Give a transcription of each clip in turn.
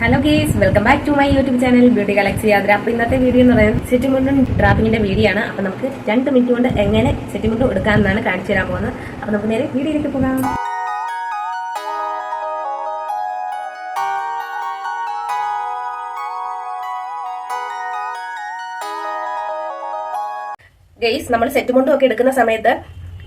Hello guys welcome back to my YouTube channel beauty കളക്സ് യാത്ര അപ്പൊ ഇന്നത്തെ വീഡിയോ എന്ന് പറയുന്നത് സെറ്റിമുണ്ടും ഡ്രാപ്പിങ്ങിന്റെ വീഡിയോ ആണ്. അപ്പൊ നമുക്ക് രണ്ട് മിനിറ്റ് കൊണ്ട് എങ്ങനെ സെറ്റിമുണ്ടും എടുക്കാമെന്നാണ് കാണിച്ചു തരാൻ പോകുന്നത്. അപ്പൊ നമുക്ക് നേരെ വീഡിയോയിലേക്ക് പോകാം. ഗെയ്സ് നമ്മൾ സെറ്റ് മുണ്ടും ഒക്കെ എടുക്കുന്ന സമയത്ത്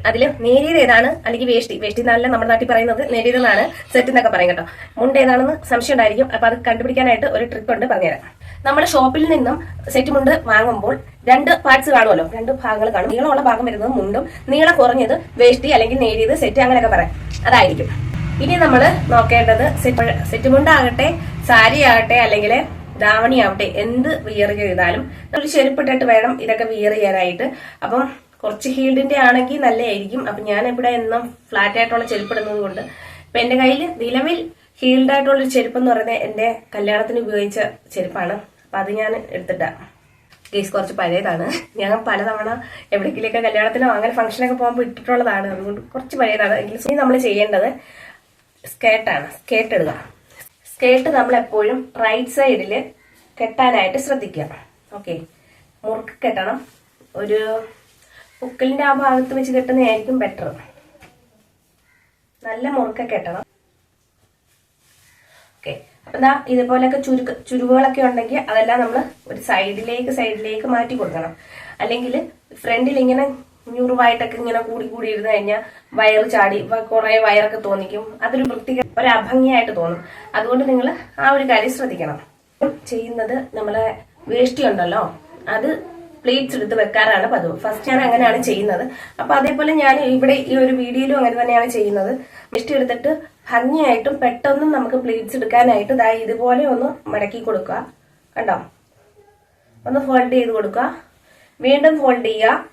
അതിൽ നേരിയത് ഏതാണ്? അല്ലെങ്കിൽ വേഷ്ടി വേഷ്ടി എന്നല്ല നമ്മുടെ നാട്ടിൽ പറയുന്നത് നേരിയതെന്നാണ് സെറ്റ് എന്നൊക്കെ പറയും കേട്ടോ. മുണ്ട് ഏതാണെന്ന് സംശയം ഉണ്ടായിരിക്കും. അപ്പൊ അത് കണ്ടുപിടിക്കാനായിട്ട് ഒരു ട്രിക്ക് ഉണ്ട് പറഞ്ഞുതരാം. നമ്മുടെ ഷോപ്പിൽ നിന്നും സെറ്റ് മുണ്ട് വാങ്ങുമ്പോൾ രണ്ട് പാർട്സ് കാണുമല്ലോ? രണ്ട് ഭാഗങ്ങൾ കാണും. നീളമുള്ള ഭാഗം വരുന്നത് മുണ്ടും നീളം കുറഞ്ഞത് വേഷ്ടി അല്ലെങ്കിൽ നേരിയത് സെറ്റ് അങ്ങനെയൊക്കെ പറയാം. അതായിരിക്കും. ഇനി നമ്മൾ നോക്കേണ്ടത് സെറ്റ് സെറ്റ് മുണ്ടാകട്ടെ സാരി ആകട്ടെ അല്ലെങ്കിൽ ദാവണി ആവട്ടെ എന്ത് വിയർ ചെയ്താലും നമ്മൾ ചെരുപ്പിട്ടിട്ട് വേണം ഇതൊക്കെ വിയർ ചെയ്യാനായിട്ട്. അപ്പം കുറച്ച് ഹീൽഡിന്റെ ആണെങ്കിൽ നല്ലതായിരിക്കും അപ്പൊ ഞാൻ ഇവിടെ എന്നും ഫ്ലാറ്റ് ആയിട്ടുള്ള ചെരുപ്പിടുന്നത് കൊണ്ട്. ഇപ്പൊ എന്റെ കയ്യിൽ നിലവിൽ ഹീൽഡ് ആയിട്ടുള്ള ഒരു ചെരുപ്പ് എന്ന് പറയുന്നത് എന്റെ കല്യാണത്തിന് ഉപയോഗിച്ച ചെരുപ്പാണ്. അപ്പൊ അത് ഞാൻ എടുത്തിട്ടാ. കേസ് കുറച്ച് പഴയതാണ്. ഞാൻ പലതവണ എവിടെക്കിലൊക്കെ കല്യാണത്തിനോ അങ്ങനെ ഫംഗ്ഷനൊക്കെ പോകുമ്പോൾ ഇട്ടിട്ടുള്ളതാണ്. അതുകൊണ്ട് കുറച്ച് പഴയതാണ്. എങ്കിലും നമ്മൾ ചെയ്യേണ്ടത് സ്കേർട്ടാണ് സ്കേർട്ട് ഇടുക. സ്കേർട്ട് നമ്മൾ എപ്പോഴും റൈറ്റ് സൈഡിൽ കെട്ടാനായിട്ട് ശ്രദ്ധിക്കുക. ഓക്കെ മുറുക്ക് കെട്ടണം. ഒരു പുക്കലിന്റെ ആ ഭാഗത്ത് വെച്ച് കെട്ടുന്നതായിരിക്കും ബെറ്റർ നല്ല മുറുക്ക കെട്ടണം. ഓക്കെ അപ്പൊ ദാ ഇതുപോലൊക്കെ ചുരുക്ക ചുരുവുകളൊക്കെ ഉണ്ടെങ്കിൽ അതെല്ലാം നമ്മൾ ഒരു സൈഡിലേക്ക് സൈഡിലേക്ക് മാറ്റി കൊടുക്കണം. അല്ലെങ്കിൽ ഫ്രണ്ടിൽ ഇങ്ങനെ ഞുറുവായിട്ടൊക്കെ ഇങ്ങനെ കൂടി കൂടി ഇരുന്ന് കഴിഞ്ഞാൽ വയറ് ചാടി കുറെ വയറൊക്കെ തോന്നിക്കും. അതൊരു വൃത്തി ഒരു അഭംഗിയായിട്ട് തോന്നും. അതുകൊണ്ട് നിങ്ങൾ ആ ഒരു കാര്യം ശ്രദ്ധിക്കണം. ചെയ്യുന്നത് നമ്മളെ വേഷ്ടി ഉണ്ടല്ലോ അത് പ്ലേറ്റ്സ് എടുത്ത് വെക്കാറാണ് പതിവ്. ഫസ്റ്റ് ഞാൻ അങ്ങനെയാണ് ചെയ്യുന്നത്. അപ്പൊ അതേപോലെ ഞാൻ ഇവിടെ ഈ ഒരു വീഡിയോയിലും അങ്ങനെ തന്നെയാണ് ചെയ്യുന്നത്. മിഷ്ടി എടുത്തിട്ട് ഭംഗിയായിട്ടും പെട്ടെന്ന് നമുക്ക് പ്ലേറ്റ്സ് എടുക്കാനായിട്ട് ദാ ഇതുപോലെ ഒന്ന് മടക്കി കൊടുക്കുക. കണ്ടോ? ഒന്ന് ഫോൾഡ് ചെയ്ത് കൊടുക്കുക. വീണ്ടും ഫോൾഡ് ചെയ്യുക.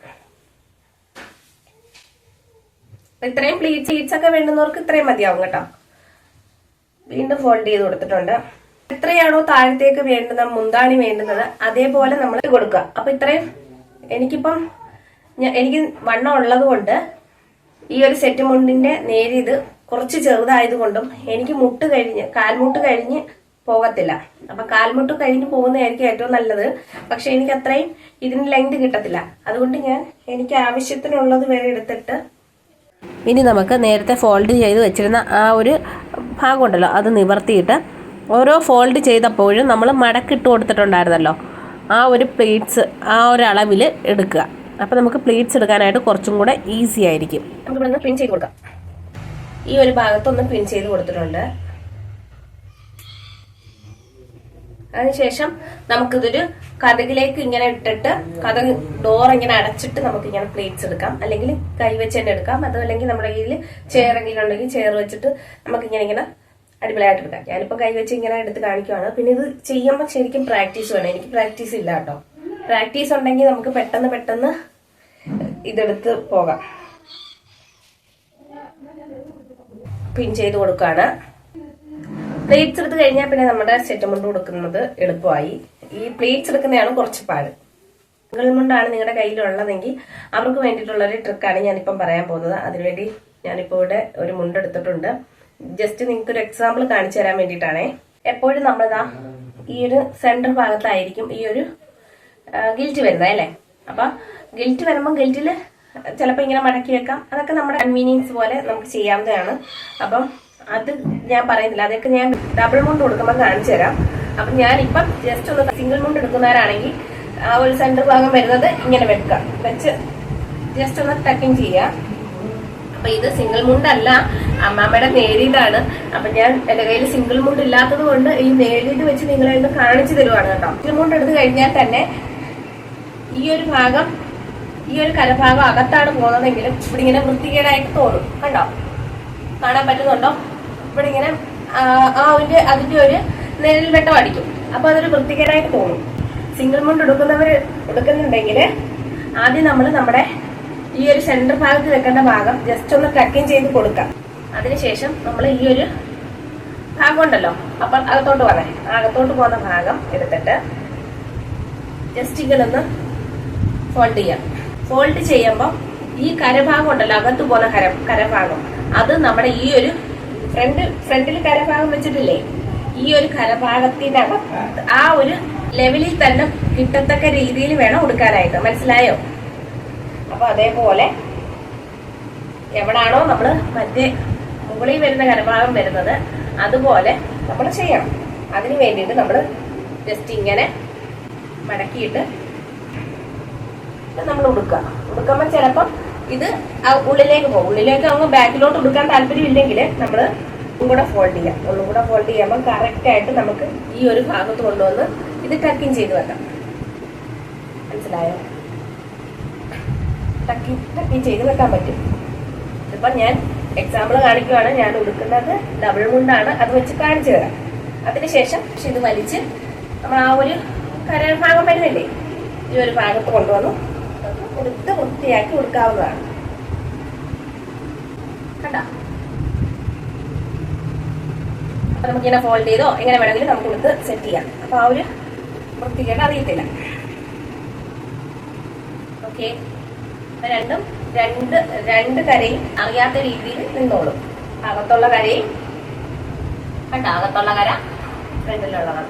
ഇത്രയും പ്ലേറ്റ്സ് ഈറ്റ്സ് ഒക്കെ വേണ്ടുന്നവർക്ക് ഇത്രയും മതിയാവും കേട്ടോ. വീണ്ടും ഫോൾഡ് ചെയ്ത് കൊടുത്തിട്ടുണ്ട്. എത്രയാണോ താഴത്തേക്ക് വേണ്ടുന്ന മുന്താണി വേണ്ടുന്നത് അതേപോലെ നമ്മൾ കൊടുക്കുക. അപ്പൊ ഇത്രയും എനിക്കിപ്പം എനിക്ക് വണ്ണം ഉള്ളത് കൊണ്ട് ഈ ഒരു സെറ്റ് മുണ്ടിന്റെ നേരിയത് കുറച്ച് ചെറുതായതുകൊണ്ടും എനിക്ക് മുട്ട് കഴിഞ്ഞ് കാൽമുട്ട് കഴിഞ്ഞ് പോകത്തില്ല. അപ്പൊ കാൽമുട്ട് കഴിഞ്ഞ് പോകുന്നതായിരിക്കും ഏറ്റവും നല്ലത്. പക്ഷെ എനിക്ക് അത്രയും ഇതിന് ലെങ്ത് കിട്ടത്തില്ല. അതുകൊണ്ട് ഞാൻ എനിക്ക് ആവശ്യത്തിനുള്ളത് വരെ എടുത്തിട്ട് ഇനി നമുക്ക് നേരത്തെ ഫോൾഡ് ചെയ്ത് വെച്ചിരുന്ന ആ ഒരു ഭാഗമുണ്ടല്ലോ അത് നിവർത്തിയിട്ട് ഓരോ ഫോൾഡ് ചെയ്തപ്പോഴും നമ്മൾ മടക്കിട്ട് കൊടുത്തിട്ടുണ്ടായിരുന്നല്ലോ. ആ ഒരു പ്ലേറ്റ്സ് ആ ഒരു അളവിൽ എടുക്കുക. അപ്പോൾ നമുക്ക് പ്ലേറ്റ്സ് എടുക്കാനായിട്ട് കുറച്ചും കൂടെ ഈസി ആയിരിക്കും. നമുക്ക് ഇവിടെ പിൻ ചെയ്ത് കൊടുക്കാം. ഈ ഒരു ഭാഗത്തൊന്ന് പിൻ ചെയ്ത് കൊടുത്തിട്ടുണ്ട്. അതിനുശേഷം നമുക്കിതൊരു കഥകിലേക്ക് ഇങ്ങനെ ഇട്ടിട്ട് കഥ ഡോർ ഇങ്ങനെ അടച്ചിട്ട് നമുക്ക് ഇങ്ങനെ പ്ലേറ്റ്സ് എടുക്കാം. അല്ലെങ്കിൽ കൈ വെച്ച് തന്നെ എടുക്കാം. അതോ അല്ലെങ്കിൽ നമ്മുടെ കയ്യിൽ ചെയർ ഉണ്ടെങ്കിൽ ചെയർ വെച്ചിട്ട് നമുക്ക് ഇങ്ങനെ ഇങ്ങനെ അടിപൊളിയായിട്ട് എടുക്കാം. കൈ വെച്ച് ഇങ്ങനെ എടുത്ത് കാണിക്കുവാണ്. പിന്നെ ഇത് ചെയ്യുമ്പോൾ ശരിക്കും പ്രാക്ടീസ് വേണം. എനിക്ക് പ്രാക്ടീസ് ഇല്ല കേട്ടോ. പ്രാക്ടീസ് ഉണ്ടെങ്കിൽ നമുക്ക് പെട്ടെന്ന് പെട്ടെന്ന് ഇതെടുത്ത് പോകാം. പിൻ ചെയ്ത് കൊടുക്കുകയാണ്. പ്ലേറ്റ്സ് എടുത്ത് കഴിഞ്ഞാൽ പിന്നെ നമ്മുടെ സെറ്റ് മുണ്ട് കൊടുക്കുന്നത് എളുപ്പമായി. ഈ പ്ലേറ്റ്സ് എടുക്കുന്നതാണ് കുറച്ച് പാട്. സിംഗിൾ മുണ്ടാണ് നിങ്ങളുടെ കയ്യിലുള്ളതെങ്കിൽ അവർക്ക് വേണ്ടിയിട്ടുള്ള ഒരു ട്രിക്കാണ് ഞാനിപ്പം പറയാൻ പോകുന്നത്. അതിനുവേണ്ടി ഞാനിപ്പോൾ ഇവിടെ ഒരു മുണ്ട് എടുത്തിട്ടുണ്ട്. ജസ്റ്റ് നിങ്ങൾക്ക് ഒരു എക്സാമ്പിൾ കാണിച്ചു തരാൻ വേണ്ടിയിട്ടാണേ. എപ്പോഴും നമ്മളിതാ ഈ ഒരു സെന്റർ ഭാഗത്തായിരിക്കും ഈ ഒരു ഗിൽറ്റ് വരുന്നത് അല്ലേ? അപ്പൊ ഗിൽറ്റ് വരുമ്പോൾ ഗിൽറ്റിൽ ചിലപ്പോൾ ഇങ്ങനെ മടക്കി വെക്കാം. അതൊക്കെ നമ്മുടെ കൺവീനിയൻസ് പോലെ നമുക്ക് ചെയ്യാവുന്നതാണ്. അപ്പം അത് ഞാൻ പറയുന്നില്ല. അതൊക്കെ ഞാൻ ഡബിൾ മുണ്ട് കൊടുക്കുമ്പോൾ കാണിച്ചു തരാം. അപ്പം ഞാനിപ്പം ജസ്റ്റ് ഒന്ന് സിംഗിൾ മുണ്ട് എടുക്കുന്നവരാണെങ്കിൽ ആ ഒരു സെന്റർ ഭാഗം വരുന്നത് ഇങ്ങനെ വെക്കുക വെച്ച് ജസ്റ്റ് ഒന്ന് ടക്കിങ് ചെയ്യുക. അപ്പൊ ഇത് സിംഗിൾ മുണ്ടല്ല അമ്മാമ്മയുടെ നേരിയതാണ്. അപ്പൊ ഞാൻ എന്റെ കയ്യിൽ സിംഗിൾ മുണ്ട് ഇല്ലാത്തത് കൊണ്ട് ഈ നേരിയത് വെച്ച് നിങ്ങളെ ഒന്ന് കാണിച്ചു തരുവാണ് കേട്ടോ. സിംഗിൾ മുണ്ട് എടുത്തു കഴിഞ്ഞാൽ തന്നെ ഈ ഒരു ഭാഗം ഈ ഒരു കലഭാഗം അകത്താണ് പോകുന്നതെങ്കിലും ഇവിടെ ഇങ്ങനെ വൃത്തികേടായിട്ട് തോന്നും. കണ്ടോ? കാണാൻ പറ്റുന്നുണ്ടോ? ഇവിടെ ഇങ്ങനെ ആ ഒരു അതിന്റെ ഒരു നിഴൽ വെട്ടം അടിക്കും. അപ്പൊ അതൊരു വൃത്തികേടായിട്ട് തോന്നും. സിംഗിൾ മുണ്ട് എടുക്കുന്നവർ എടുക്കുന്നുണ്ടെങ്കിൽ ആദ്യം നമ്മൾ നമ്മുടെ ഈ ഒരു സെന്റർ ഭാഗത്ത് വെക്കേണ്ട ഭാഗം ജസ്റ്റ് ഒന്ന് ടക്കിങ് ചെയ്ത് കൊടുക്കാം. അതിനുശേഷം നമ്മൾ ഈ ഒരു ഭാഗം ഉണ്ടല്ലോ അപ്പൊ അകത്തോട്ട് പോകാം അകത്തോട്ട് പോകുന്ന ഭാഗം എടുത്തിട്ട് ജസ്റ്റ് ഇങ്ങനെ ഒന്ന് ഫോൾഡ് ചെയ്യാം. ഫോൾഡ് ചെയ്യുമ്പോൾ ഈ കരഭാഗം ഉണ്ടല്ലോ അകത്ത് പോകുന്ന കര കരഭാഗം അത് നമ്മുടെ ഈ ഒരു ഫ്രണ്ട് ഫ്രണ്ടിൽ കരഭാഗം വെച്ചിട്ടില്ലേ? ഈ ഒരു കരഭാഗത്തിനകം ആ ഒരു ലെവലിൽ തന്നെ കിട്ടത്തക്ക രീതിയിൽ വേണം കൊടുക്കാനായിട്ട്. മനസ്സിലായോ? അപ്പൊ അതേപോലെ എവിടാണോ നമ്മൾ മറ്റേ മുകളിൽ വരുന്ന കരഭാഗം വരുന്നത് അതുപോലെ നമ്മൾ ചെയ്യണം. അതിന് വേണ്ടിയിട്ട് നമ്മൾ ജസ്റ്റ് ഇങ്ങനെ മടക്കിയിട്ട് നമ്മൾ ഉടുക്കുക. ഉടുക്കുമ്പോൾ ചിലപ്പം ഇത് ഉള്ളിലേക്ക് പോകും. ഉള്ളിലേക്ക് അങ്ങ് ബാക്കിലോട്ട് ഉടുക്കാൻ താല്പര്യമില്ലെങ്കിൽ നമ്മൾ ഒന്നും കൂടെ ഫോൾഡ് ചെയ്യാം. ഒന്നും കൂടെ ഫോൾഡ് ചെയ്യുമ്പോൾ കറക്റ്റ് ആയിട്ട് നമുക്ക് ഈ ഒരു ഭാഗത്ത് കൊണ്ടുവന്ന് ഇത് ടക്കിങ് ചെയ്ത് വെക്കാം. മനസ്സിലായോ? ടക്കി ഈ ചെയ്ത് വെക്കാൻ പറ്റും. ഇപ്പൊ ഞാൻ എക്സാമ്പിൾ കാണിക്കുവാണ്. ഞാൻ ഉടുക്കുന്നത് ഡബിൾ മുണ്ടാണ് അത് വെച്ച് കാണിച്ചു തരാം. അതിനുശേഷം പക്ഷെ ഇത് വലിച്ച് നമ്മൾ ആ ഒരു കര ഭാഗം വരുന്നില്ലേ? ഈ ഒരു ഭാഗത്ത് കൊണ്ടുവന്നു. ഉടുത്ത് വൃത്തിയാക്കി ഉടുക്കാവുന്നതാണ്. കണ്ട? അപ്പൊ നമുക്കിങ്ങനെ ഫോൾഡ് ചെയ്തോ എങ്ങനെ വേണമെങ്കിലും നമുക്ക് ഉടുത്ത് സെറ്റ് ചെയ്യാം. അപ്പൊ ആ ഒരു വൃത്തികേട് അറിയത്തില്ല. ഓക്കെ രണ്ടും രണ്ട് രണ്ട് കരയും അറിയാത്ത രീതിയിൽ നിന്നോളും. അകത്തുള്ള കരയും കണ്ടോ അകത്തുള്ള കര ഫ്രണ്ടിലുള്ള കര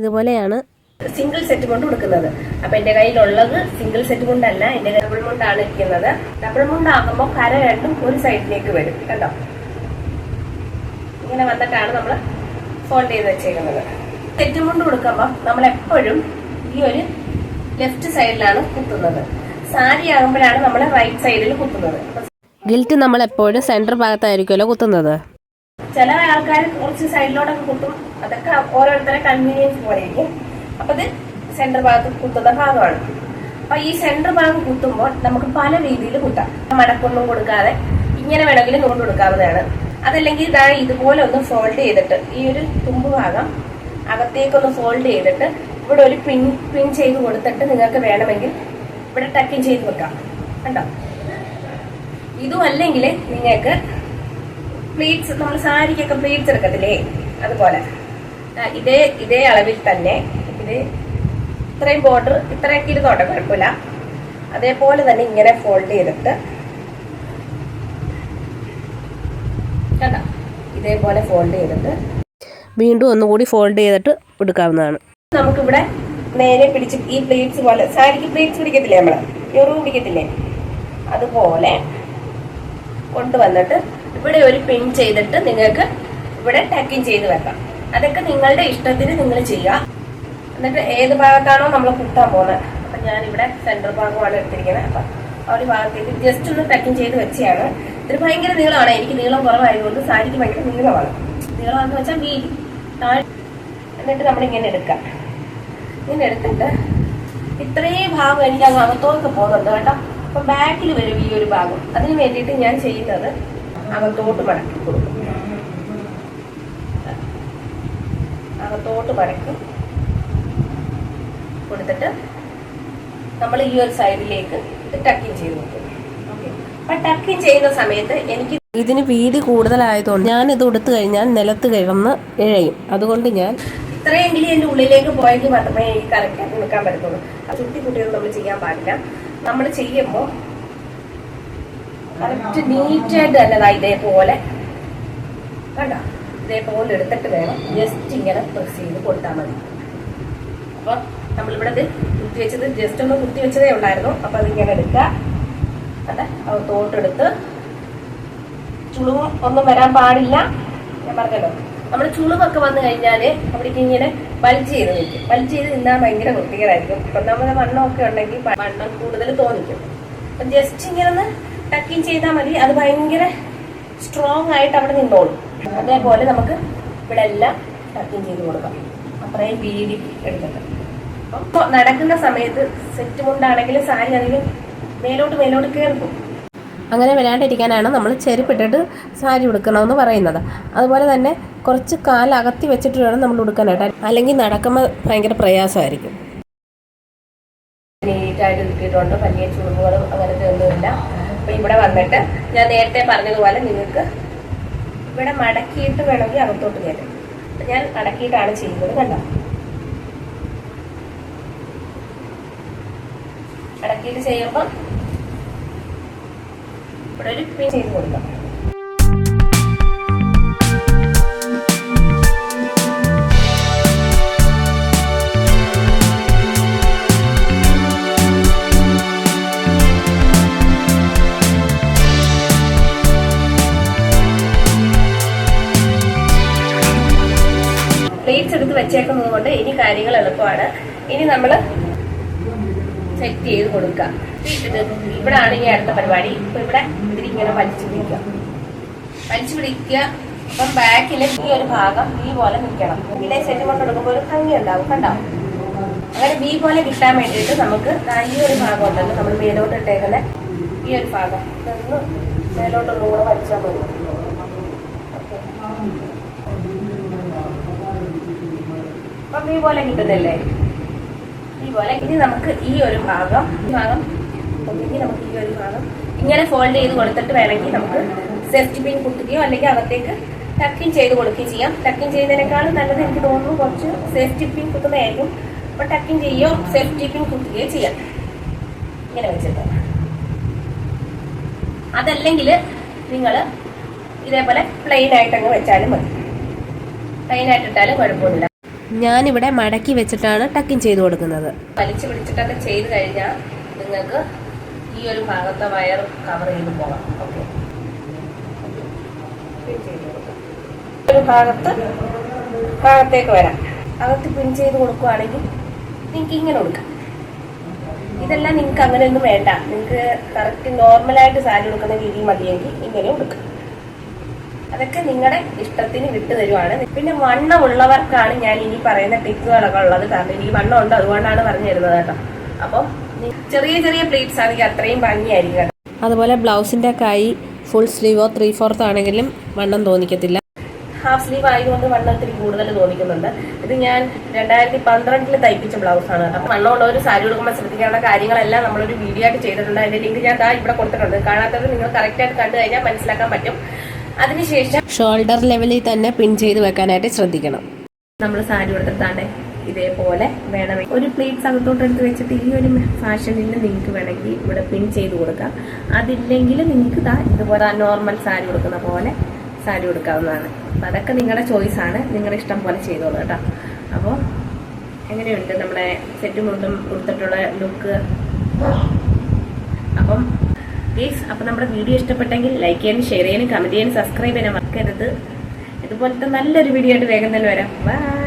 ഇതുപോലെയാണ് സിംഗിൾ സെറ്റ് കൊണ്ട് കൊടുക്കുന്നത്. അപ്പൊ എന്റെ കയ്യിലുള്ളത് സിംഗിൾ സെറ്റ് കൊണ്ടല്ല എന്റെ ഡബിൾ മുണ്ടാണ് ഇരിക്കുന്നത്. ഡബിൾ മുണ്ടാകുമ്പോൾ കര രണ്ടും ഒരു സൈഡിലേക്ക് വരും കണ്ടോ? ഇങ്ങനെ വന്നിട്ടാണ് നമ്മൾ ഫോൾഡ് ചെയ്ത് വെച്ചേക്കുന്നത്. സെറ്റ് മുണ്ട് കൊടുക്കുമ്പോൾ നമ്മൾ എപ്പോഴും ഈ ഒരു ലെഫ്റ്റ് സൈഡിലാണ് കുത്തുന്നത്. സാരി ആകുമ്പോഴാണ് നമ്മൾ റൈറ്റ് സൈഡിൽ കുത്തുന്നത്. ഗിൽറ്റ് നമ്മൾ എപ്പോഴും സെന്റർ ഭാഗത്തായിരിക്കുമല്ലോ കുത്തുന്നത്? ചില ആൾക്കാർ കുറച്ച് സൈഡിലോട്ടൊക്കെ കുത്തും. അതൊക്കെ ഓരോരുത്തരെ കൺവീനിയൻസ് പോലെയായിരിക്കും. അപ്പൊ ഇത് സെന്റർ ഭാഗത്ത് കുത്തുന്ന ഭാഗമാണ്. അപ്പൊ ഈ സെന്റർ ഭാഗം കുത്തുമ്പോൾ നമുക്ക് പല രീതിയിൽ കുത്താം. മടക്കൊന്നും കൊടുക്കാതെ ഇങ്ങനെ വേണമെങ്കിൽ നൂറ് കൊടുക്കാവുന്നതാണ്. അതല്ലെങ്കിൽ ഇതാ ഇതുപോലെ ഒന്ന് ഫോൾഡ് ചെയ്തിട്ട് ഈ ഒരു തുമ്പ് ഭാഗം അകത്തേക്കൊന്ന് ഫോൾഡ് ചെയ്തിട്ട് ഇവിടെ ഒരു പിൻ പിൻ ചെയ്ത് കൊടുത്തിട്ട് നിങ്ങൾക്ക് വേണമെങ്കിൽ ഇവിടെ ടക്കിൻ ചെയ്ത് വെക്കാം. കണ്ടോ? ഇതും അല്ലെങ്കിൽ നിങ്ങൾക്ക് പ്ലീറ്റ്സ് നമ്മൾ സാരിക്കൊക്കെ പ്ലീറ്റ്സ് എടുക്കത്തില്ലേ? അതുപോലെ. ഇതേ ഇതേ അളവിൽ തന്നെ ഇത് ഇത്രയും ബോർഡർ ഇത്രയൊക്കെ ഇരുന്നോട്ടെ കുഴപ്പമില്ല. അതേപോലെ തന്നെ ഇങ്ങനെ ഫോൾഡ് ചെയ്തിട്ട് കണ്ടോ? ഇതേപോലെ ഫോൾഡ് ചെയ്തിട്ട് വീണ്ടും ഒന്നുകൂടി ഫോൾഡ് ചെയ്തിട്ട് എടുക്കാവുന്നതാണ്. നമുക്കിവിടെ നേരെ പിടിച്ച് ഈ പ്ലേറ്റ്സ് പോലെ. സാരിക്ക് പ്ലേറ്റ്സ് പിടിക്കത്തില്ലേ നമ്മൾ? ഞൊറു പിടിക്കത്തില്ലേ? അതുപോലെ കൊണ്ടുവന്നിട്ട് ഇവിടെ ഒരു പിൻ ചെയ്തിട്ട് നിങ്ങൾക്ക് ഇവിടെ ടക്കിങ് ചെയ്ത് വെക്കാം. അതൊക്കെ നിങ്ങളുടെ ഇഷ്ടത്തിന് നിങ്ങൾ ചെയ്യുക. എന്നിട്ട് ഏത് ഭാഗത്താണോ നമ്മൾ കുത്താൻ പോകുന്നത്. അപ്പൊ ഞാൻ ഇവിടെ സെന്റർ ഭാഗമാണ് എടുത്തിരിക്കുന്നത്. അപ്പൊ ആ ഒരു ഭാഗത്തേക്ക് ജസ്റ്റ് ഒന്ന് ടക്കിങ് ചെയ്ത് വെച്ചാണ് ഇതിന് ഭയങ്കര നീളമാണ്. എനിക്ക് നീളം കുറവായതുകൊണ്ട് സാരിക്ക് ഭയങ്കര നീളമാണ്. നീളം എന്ന് വെച്ചാൽ വീതി എന്നിട്ട് നമ്മളിങ്ങനെ എടുക്കാം. ഇങ്ങനെ എടുത്തിട്ട് ഇത്രയും ഭാഗം എനിക്ക് അങ്ങ് അകത്തോട്ട് പോകുന്നുണ്ട് കേട്ടോ. അപ്പൊ ബാക്കിൽ വരും ഈ ഒരു ഭാഗം. അതിന് വേണ്ടിയിട്ട് ഞാൻ ചെയ്യുന്നത് അകത്തോട്ട് മടക്കി കൊടുക്കും. അകത്തോട്ട് മടക്കും കൊടുത്തിട്ട് നമ്മൾ ഈ ഒരു സൈഡിലേക്ക് ഇത് ടക്കിങ് ചെയ്ത് നോക്കും അപ്പൊ ടക്കിങ് ചെയ്യുന്ന സമയത്ത് എനിക്ക് ഇതിന് വീതി കൂടുതലായതുകൊണ്ട് ഞാൻ ഇത് ഉടുത്തു കഴിഞ്ഞാൽ നിലത്ത് കിടന്ന് ഇഴയും. അതുകൊണ്ട് ഞാൻ ഇത്രയെങ്കിലും എന്റെ ഉള്ളിലേക്ക് പോയെങ്കിൽ മാത്രമേ എനിക്ക് കറക്റ്റ് ആയിട്ട് നിൽക്കാൻ പറ്റത്തുള്ളൂ. ചുട്ടി കുട്ടികൾ നമ്മൾ ചെയ്യാൻ പാടില്ല. നമ്മൾ ചെയ്യുമ്പോൾ കറക്റ്റ് നീറ്റായിട്ട് തന്നെ ഇതേപോലെ കണ്ട? ഇതേപോലെ എടുത്തിട്ട് വേണം ജസ്റ്റ് ഇങ്ങനെ പ്രസ് ചെയ്ത് കൊടുത്താൽ മതി. അപ്പൊ നമ്മളിവിടെ ഇത് കുത്തി വെച്ചത് ജസ്റ്റ് ഒന്ന് കുത്തി വെച്ചതേ ഉണ്ടായിരുന്നു അപ്പൊ അതിങ്ങനെ എടുക്കുക. അതെ തോട്ടെടുത്ത് ചുളുവും ഒന്നും വരാൻ പാടില്ല. ഞാൻ പറഞ്ഞല്ലോ. നമ്മുടെ ചുളിവൊക്കെ വന്നു കഴിഞ്ഞാൽ അവിടേക്ക് ഇങ്ങനെ വലിച്ച് ചെയ്ത് നിൽക്കും വലിച്ച് ചെയ്ത് നിന്നാൽ ഭയങ്കര വൃത്തികരായിരിക്കും നമ്മുടെ വണ്ണമൊക്കെ ഉണ്ടെങ്കിൽ വണ്ണം കൂടുതൽ തോന്നിക്കും. അപ്പൊ ജസ്റ്റ് ഇങ്ങനെ ഒന്ന് ടക്കിങ് ചെയ്താൽ മതി. അത് ഭയങ്കര സ്ട്രോങ് ആയിട്ട് അവിടെ നിന്നോളും. അതേപോലെ നമുക്ക് ഇവിടെ എല്ലാം ടക്കിങ് ചെയ്ത് കൊടുക്കാം. അത്രയും വീതി എടുത്തിട്ട് അപ്പം നടക്കുന്ന സമയത്ത് സെറ്റ് മുണ്ടാണെങ്കിലും സാരി ആണെങ്കിലും മേലോട്ട് മേലോട്ട് കയറി പോകും അങ്ങനെ വരാണ്ടിരിക്കാനാണ് നമ്മൾ ചെരുപ്പിട്ടിട്ട് സാരി ഉടുക്കണമെന്ന് പറയുന്നത്. അതുപോലെ തന്നെ കുറച്ച് കാലകത്തി വെച്ചിട്ട് വേണം നമ്മൾ ഉടുക്കാനായിട്ട്. അല്ലെങ്കിൽ നടക്കുമ്പോൾ ഭയങ്കര പ്രയാസമായിരിക്കും. നീറ്റായിട്ട് കിട്ടിയിട്ടുണ്ട് വലിയ ചുളിവുകളും അങ്ങനത്തെ ഒന്നുമില്ല. അപ്പം ഇവിടെ വന്നിട്ട് ഞാൻ നേരത്തെ പറഞ്ഞതുപോലെ നിങ്ങൾക്ക് ഇവിടെ മടക്കിയിട്ട് വേണമെങ്കിൽ അകത്തോട്ട് കയറ്റും. ഞാൻ മടക്കിയിട്ടാണ് ചെയ്യുന്നത് കണ്ടോ? മടക്കിയിട്ട് ചെയ്യുമ്പോൾ ഇവിടെ ഒരു ചെയ്ത് കൊടുക്കാം. വെച്ചേക്കുന്നത് കൊണ്ട് ഇനി കാര്യങ്ങൾ എളുപ്പമാണ്. ഇനി നമ്മൾ സെറ്റ് ചെയ്ത് കൊടുക്കുക. ഇത് ഇവിടെ ആണ് ഇനി അടുത്ത പരിപാടി. ഇപ്പൊ ഇവിടെ ഇതിൽ ഇങ്ങനെ വലിച്ചു പിടിക്കുക. വലിച്ചു പിടിക്കുക. അപ്പം ബാക്കിൽ ഈ ഒരു ഭാഗം ബി പോലെ നിൽക്കണം. ഇങ്ങനെ സെറ്റ് കൊണ്ട് കൊടുക്കുമ്പോൾ ഒരു ഭംഗി ഉണ്ടാവും കണ്ടാവും അങ്ങനെ ബി പോലെ കിട്ടാൻ വേണ്ടിയിട്ട് നമുക്ക് ഈ ഒരു ഭാഗം ഉണ്ടല്ലോ. നമ്മൾ മേലോട്ട് ഇട്ടേക്കുന്ന ഈ ഒരു ഭാഗം. മേലോട്ടൊന്നും കൂടെ വലിച്ചാൽ മതി. അപ്പം ഈ പോലെ കിട്ടുന്നില്ലേ? ഈ പോലെ ഇനി നമുക്ക് ഈ ഒരു ഭാഗം ഈ ഭാഗം ഒന്നെങ്കിൽ നമുക്ക് ഈ ഒരു ഭാഗം ഇങ്ങനെ ഫോൾഡ് ചെയ്ത് കൊടുത്തിട്ട് വേണമെങ്കിൽ നമുക്ക് സേഫ്റ്റി പിൻ കുത്തുകയോ അല്ലെങ്കിൽ അകത്തേക്ക് ടക്കിൻ ചെയ്ത് കൊടുക്കുകയും ചെയ്യാം. ടക്കിൻ ചെയ്യുന്നതിനേക്കാളും നല്ലത് എനിക്ക് തോന്നുന്നു കുറച്ച് സേഫ്റ്റി പിൻ കുത്തുന്നതായിരിക്കും. അപ്പൊ ടക്കിൻ ചെയ്യുകയോ സെഫ്റ്റി പിൻ കുത്തുകയോ ചെയ്യാം. ഇങ്ങനെ വെച്ചിട്ട്. അതല്ലെങ്കിൽ നിങ്ങൾ ഇതേപോലെ പ്ലെയിൻ ആയിട്ട് അങ്ങ് വെച്ചാലും മതി. പ്ലെയിൻ ആയിട്ട് ഇട്ടാലും കുഴപ്പമൊന്നുമില്ല ഞാനിവിടെ മടക്കി വെച്ചിട്ടാണ് ടക്കിങ് ചെയ്ത് കൊടുക്കുന്നത്. വലിച്ചു പിടിച്ചിട്ടൊക്കെ ചെയ്ത് കഴിഞ്ഞാൽ നിങ്ങൾക്ക് ഈ ഒരു ഭാഗത്തെ വയർ കവർ ചെയ്ത് പോകാം. ഒരു ഭാഗത്ത് ഭാഗത്തേക്ക് വരാം. അകത്ത് പിൻ ചെയ്ത് കൊടുക്കുവാണെങ്കിൽ നിങ്ങൾക്ക് ഇങ്ങനെ കൊടുക്കാം. ഇതെല്ലാം നിങ്ങൾക്ക് അങ്ങനെയൊന്നും വേണ്ട. നിങ്ങൾക്ക് കറക്റ്റ് നോർമലായിട്ട് സാരി കൊടുക്കുന്ന രീതി മതിയെങ്കിൽ ഇങ്ങനെ കൊടുക്കാം. അതൊക്കെ നിങ്ങളുടെ ഇഷ്ടത്തിന് വിട്ടു തരുവാണ്. പിന്നെ വണ്ണമുള്ളവർക്കാണ് ഞാൻ ഇനി പറയുന്ന ടിപ്പുകളൊക്കെ ഉള്ളത് കാരണം എനിക്ക് വണ്ണം ഉണ്ട് അതുകൊണ്ടാണ് പറഞ്ഞു തരുന്നത് കേട്ടോ. അപ്പം ചെറിയ ചെറിയ പ്ലേറ്റ്സ് ആണെങ്കിൽ അത്രയും ഭംഗിയായിരിക്കും അതുപോലെ ബ്ലൗസിന്റെ കൈ ഫുൾ സ്ലീവോ ത്രീ ഫോർത്ത് ആണെങ്കിലും വണ്ണം തോന്നിക്കത്തില്ല. ഹാഫ് സ്ലീവ് ആയതുകൊണ്ട് വണ്ണം ഇത്തിരി കൂടുതൽ തോന്നിക്കുന്നുണ്ട്. ഇത് ഞാൻ രണ്ടായിരത്തി പന്ത്രണ്ടിൽ തയ്പ്പിച്ച ബ്ലൗസ് ആണ് അപ്പൊ വണ്ണമുള്ള ഒരു സാരി കൊടുക്കുമ്പോൾ ശ്രദ്ധിക്കേണ്ട കാര്യങ്ങളെല്ലാം നമ്മളൊരു വീഡിയോ ആയിട്ട് ചെയ്തിട്ടുണ്ട്. അതിന്റെ ലിങ്ക് ഞാൻ ദാ ഇവിടെ കൊടുത്തിട്ടുണ്ട്. കാണാത്തത് നിങ്ങൾ കറക്റ്റ് ആയിട്ട് കണ്ടു കഴിഞ്ഞാൽ മനസ്സിലാക്കാൻ പറ്റും. അതിനുശേഷം ഷോൾഡർ ലെവലിൽ തന്നെ പിൻ ചെയ്ത് വെക്കാനായിട്ട് ശ്രദ്ധിക്കണം. നമ്മൾ സാരി കൊടുത്തിട്ടാണ് ഇതേപോലെ വേണമെങ്കിൽ ഒരു പ്ലേറ്റ്സ് അകത്തോട്ട് എടുത്ത് വെച്ചിട്ട് ഈ ഒരു ഫാഷനിൽ നിങ്ങൾക്ക് വേണമെങ്കിൽ ഇവിടെ പിൻ ചെയ്ത് കൊടുക്കാം. അതില്ലെങ്കിൽ നിങ്ങൾക്ക് ഇതാ ഇതുപോലെ നോർമൽ സാരി കൊടുക്കുന്ന പോലെ സാരി കൊടുക്കാവുന്നതാണ് അപ്പം അതൊക്കെ നിങ്ങളുടെ ചോയ്സ് ആണ്. നിങ്ങളുടെ ഇഷ്ടം പോലെ ചെയ്തോളൂ കേട്ടോ. അപ്പോൾ എങ്ങനെയുണ്ട് നമ്മുടെ സെറ്റും മുണ്ടും കൊടുത്തിട്ടുള്ള ലുക്ക് അപ്പം പ്ലീസ് അപ്പൊ നമ്മുടെ വീഡിയോ ഇഷ്ടപ്പെട്ടെങ്കിൽ ലൈക്ക് ചെയ്യാനും ഷെയർ ചെയ്യാനും കമന്റ് ചെയ്യാനും സബ്സ്ക്രൈബ് ചെയ്യാനും മറക്കരുത്. ഇതുപോലത്തെ നല്ലൊരു വീഡിയോ ആയിട്ട് വേഗം തന്നെ വരാം. ബൈ